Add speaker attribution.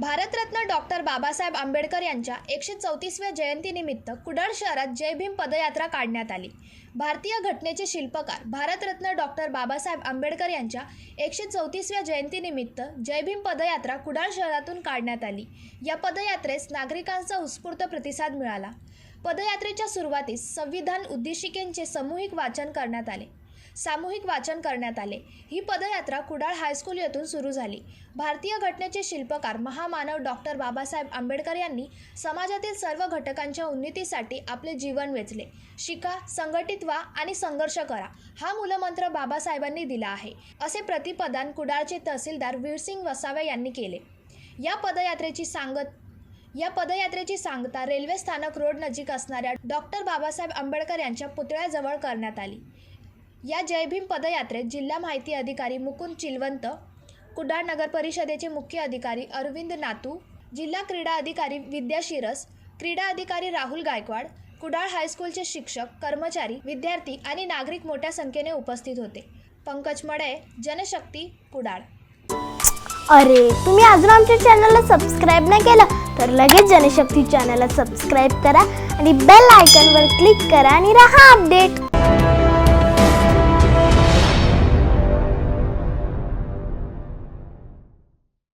Speaker 1: Bharat Ratna doctor Babasaheb Ambedkar यांच्या एकशे चौतीसव्या जयंतीनिमित्त कुडाळ शहरात जय भीम पदयात्रा काढण्यात आली. भारतीय घटनेचे शिल्पकार भारतरत्न डॉक्टर बाबासाहेब आंबेडकर यांच्या एकशे चौतीसव्या जयंतीनिमित्त जय भीम पदयात्रा कुडाळ शहरातून काढण्यात आली. या पदयात्रेस नागरिकांचा उत्स्फूर्त प्रतिसाद मिळाला. पदयात्रेच्या सुरुवातीस संविधान उद्देशिकेंचे सामूहिक वाचन करण्यात आले. सामूहिक वाचन करण्यात आले. ही पदयात्रा कुडाळ हायस्कूल येथून सुरू झाली. भारतीय घटनेचे शिल्पकार महामानव डॉक्टर बाबासाहेब आंबेडकर यांनी समाजातील सर्व घटकांच्या उन्नतीसाठी आपले जीवन वेचले. शिका संघटित व्हा आणि संघर्ष करा हा मूलमंत्र बाबासाहेबांनी दिला आहे असे प्रतिपादन कुडाळचे तहसीलदार वीरसिंग वसावे यांनी केले. या पदयात्रेची सांगत या पदयात्रेची सांगता रेल्वे स्थानक रोड नजीक असणाऱ्या डॉक्टर बाबासाहेब आंबेडकर यांच्या पुतळ्याजवळ करण्यात आली. या जय भीम पदयात्रेत जिल्हा माहिती अधिकारी मुकुंद चिलवंत कुडाळ नगर परिषदेचे मुख्य अधिकारी अरविंद नातू जिल्हा क्रीडा अधिकारी विद्या शिरस क्रीडा अधिकारी राहुल गायकवाड कुडाळ हायस्कूलचे शिक्षक कर्मचारी विद्यार्थी आणि नागरिक मोठ्या संख्येने उपस्थित होते. पंकज मडे जनशक्ती कुडाळ.
Speaker 2: अरे तुम्ही अजून आमच्या चॅनलला सबस्क्राईब नाही केलं तर लगेच जनशक्ती चॅनलला सबस्क्राईब करा आणि बेल आयकॉनवर क्लिक करा आणि राहा अपडेट